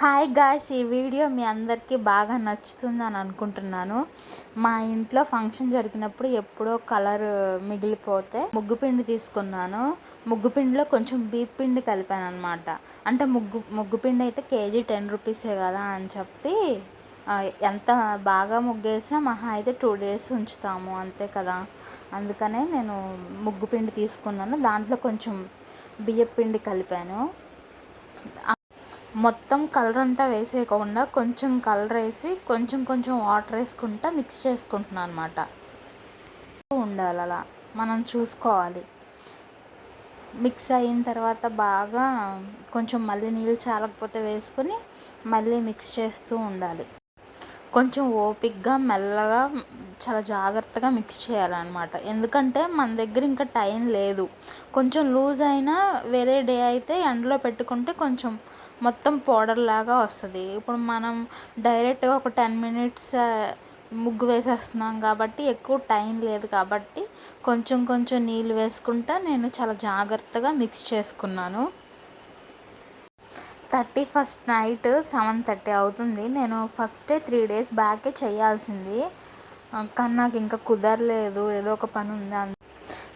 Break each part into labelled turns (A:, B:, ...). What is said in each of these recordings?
A: Hi guys ఈ video మీ అందరికీ బాగా నచ్చుతుందని అనుకుంటున్నాను. మా ఇంట్లో ఫంక్షన్ జరిగినప్పుడు ఎప్పుడో కలర్ మిగిలిపోతే ముగ్గు పిండి తీసుకున్నాను. ముగ్గు పిండిలో కొంచెం బీప్ పిండి కలిపాను అనమాట అంటే ముగ్గు ముగ్గు పిండి అయితే కేజీ టెన్ రూపీసే కదా అని చెప్పి ఎంత బాగా ముగ్గేసినా మహా అయితే టూ డేస్ ఉంచుతాము అంతే కదా. అందుకనే నేను ముగ్గు పిండి తీసుకున్నాను. దాంట్లో కొంచెం బియ్య పిండి కలిపాను. మొత్తం కలర్ అంతా వేసేయకుండా కొంచెం కలర్ వేసి కొంచెం కొంచెం వాటర్ వేసుకుంటా మిక్స్ చేసుకుంటున్నాను అనమాట ఉండాలి అలా. మనం చూసుకోవాలి. మిక్స్ అయిన తర్వాత బాగా కొంచెం మళ్ళీ నీళ్ళు చాలకపోతే వేసుకొని మళ్ళీ మిక్స్ చేస్తూ ఉండాలి. కొంచెం ఓపిక్గా మెల్లగా చాలా జాగ్రత్తగా మిక్స్ చేయాలన్నమాట. ఎందుకంటే మన దగ్గర ఇంకా టైం లేదు. కొంచెం లూజ్ అయినా వేరే డే అయితే ఎండలో పెట్టుకుంటే కొంచెం మొత్తం పౌడర్ లాగా వస్తుంది. ఇప్పుడు మనం డైరెక్ట్గా ఒక టెన్ మినిట్స్ ముగ్గు వేసేస్తున్నాం కాబట్టి ఎక్కువ టైం లేదు కాబట్టి కొంచెం కొంచెం నీళ్ళు వేసుకుంటా నేను చాలా జాగ్రత్తగా మిక్స్ చేసుకున్నాను. Thirty first night seven thirty అవుతుంది. నేను ఫస్టే త్రీ డేస్ బ్యాకే చేయాల్సింది. కానీ నాకు ఇంకా కుదరలేదు. ఏదో ఒక పని ఉంది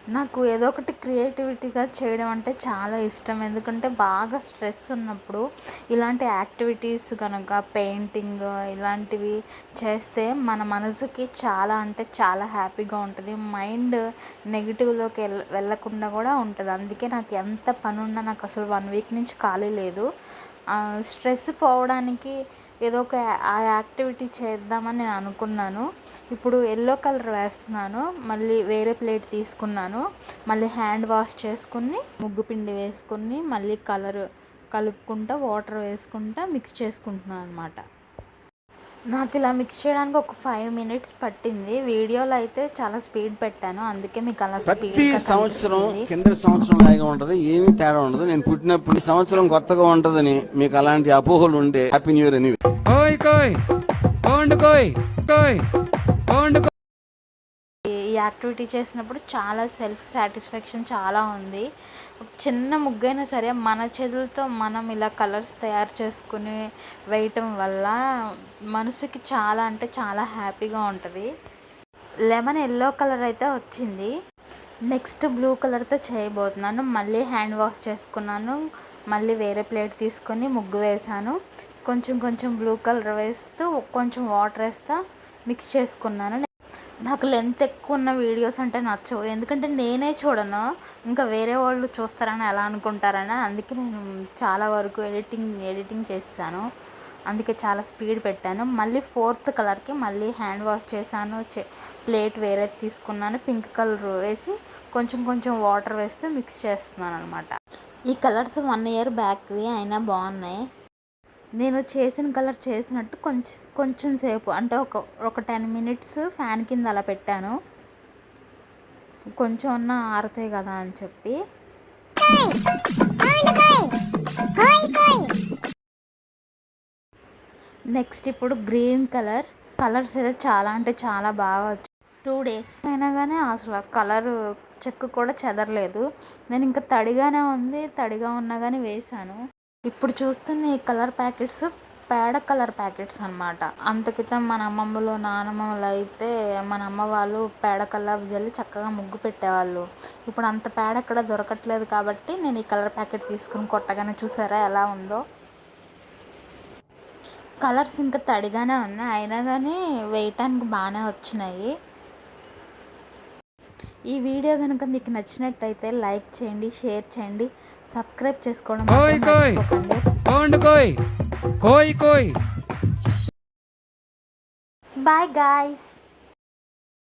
A: నాకు ఏదో ఒకటి క్రియేటివిటీగా చేయడం అంటే చాలా ఇష్టం. ఎందుకంటే బాగా స్ట్రెస్ ఉన్నప్పుడు ఇలాంటి యాక్టివిటీస్ కనుక పెయింటింగ్ ఇలాంటివి చేస్తే మన మనసుకి చాలా అంటే చాలా హ్యాపీగా ఉంటుంది. మైండ్ నెగిటివ్లోకి వెళ్ళ వెళ్ళకుండా కూడా ఉంటుంది. అందుకే నాకు ఎంత పని ఉన్నా నాకు అసలు వన్ వీక్ నుంచి ఖాళీ లేదు. స్ట్రెస్ పోవడానికి ఏదో ఒక ఆ యాక్టివిటీ చేద్దామని నేను అనుకున్నాను. ఇప్పుడు ఎల్లో కలర్ వేస్తున్నాను. మళ్ళీ వేరే ప్లేట్ తీసుకున్నాను. మళ్ళీ హ్యాండ్ వాష్ చేసుకుని ముగ్గు పిండి వేసుకుని మళ్ళీ కలర్ కలుపుకుంటా వాటర్ వేసుకుంటా మిక్స్ చేసుకుంటున్నాను అనమాట నాకు ఇలా మిక్స్ చేయడానికి ఒక ఫైవ్ మినిట్స్ పట్టింది. వీడియోలో అయితే చాలా స్పీడ్ పెట్టాను. అందుకే మీకు అలా
B: ప్రతి సంవత్సరం కింద సంవత్సరం లాగా ఉంటది. ఏమీ తేడా ఉండదు. నేను పుట్టినప్పుడు ఈ సంవత్సరం కొత్తగా ఉంటదని మీకు అలాంటి అపోహలు ఉండే హ్యాపీ న్యూ ఇయర్ అని
C: కోయ్ కోయ్ కోండు కోయ్ కోయ్ కోండు కోయ్.
A: ఈ యాక్టివిటీ చేసినప్పుడు చాలా సెల్ఫ్ సాటిస్ఫాక్షన్ చాలా ఉంది. చిన్న ముగ్గైనా సరే మన చేతులతో మనం ఇలా కలర్స్ తయారు చేసుకుని వేయటం వల్ల మనసుకి చాలా అంటే చాలా హ్యాపీగా ఉంటుంది. లెమన్ ఎల్లో కలర్ అయితే వచ్చింది. నెక్స్ట్ బ్లూ కలర్తో చేయబోతున్నాను. మళ్ళీ హ్యాండ్ వాష్ చేసుకున్నాను. మళ్ళీ వేరే ప్లేట్ తీసుకొని ముగ్గు వేసాను కొంచెం కొంచెం బ్లూ కలర్ వేస్తూ కొంచెం వాటర్ వేస్తా మిక్స్ చేసుకున్నాను. నాకు లెంత్ ఎక్కువ ఉన్న వీడియోస్ అంటే నచ్చవు. ఎందుకంటే నేనే చూడను. ఇంకా వేరే వాళ్ళు చూస్తారని ఎలా అనుకుంటారని అందుకే నేను చాలా వరకు ఎడిటింగ్ ఎడిటింగ్ చేస్తాను అందుకే చాలా స్పీడ్ పెట్టాను. మళ్ళీ ఫోర్త్ కలర్కి మళ్ళీ హ్యాండ్ వాష్ చేశాను. ప్లేట్ వేరే తీసుకున్నాను. పింక్ కలర్ వేసి కొంచెం కొంచెం వాటర్ వేస్తూ మిక్స్ చేస్తున్నాను అనమాట ఈ కలర్స్ వన్ ఇయర్ బ్యాక్వి అయినా బాగున్నాయి. నేను చేసిన కలర్ చేసినట్టు కొంచెం కొంచెం సేపు అంటే ఒక ఒక టెన్ మినిట్స్ ఫ్యాన్ కింద అలా పెట్టాను. కొంచెం ఉన్న ఆరుతాయి కదా అని చెప్పి. నెక్స్ట్ ఇప్పుడు గ్రీన్ కలర్. కలర్స్ అయితే చాలా అంటే చాలా బాగా వచ్చాయి టూ డేస్ అయినా కానీ అసలు కలర్ చెక్కు కూడా చెదరలేదు. నేను ఇంకా తడిగానే ఉంది తడిగా ఉన్నా కానీ వేసాను ఇప్పుడు చూస్తున్న ఈ కలర్ ప్యాకెట్స్ పేడ కలర్ ప్యాకెట్స్ అన్నమాట. అంత క్రితం మన అమ్మమ్మలు నానమ్మలు అయితే మన అమ్మ వాళ్ళు పేడ కలర్ జల్లి చక్కగా ముగ్గు పెట్టేవాళ్ళు. ఇప్పుడు అంత పేడ ఎక్కడ దొరకట్లేదు కాబట్టి నేను ఈ కలర్ ప్యాకెట్ తీసుకుని కొట్టగానే చూసారా ఎలా ఉందో? కలర్స్ ఇంకా తడిగానే ఉన్నాయి. అయినా కానీ వేయటానికి బాగానే వచ్చినాయి. ఈ వీడియో కనుక మీకు నచ్చినట్టయితే లైక్ చేయండి షేర్ చేయండి. సబ్స్క్రైబ్ చేసుకోవడం
C: కోయ్ కోయ్. కోండు కోయ్. కోయ్ కోయ్.
A: Bye guys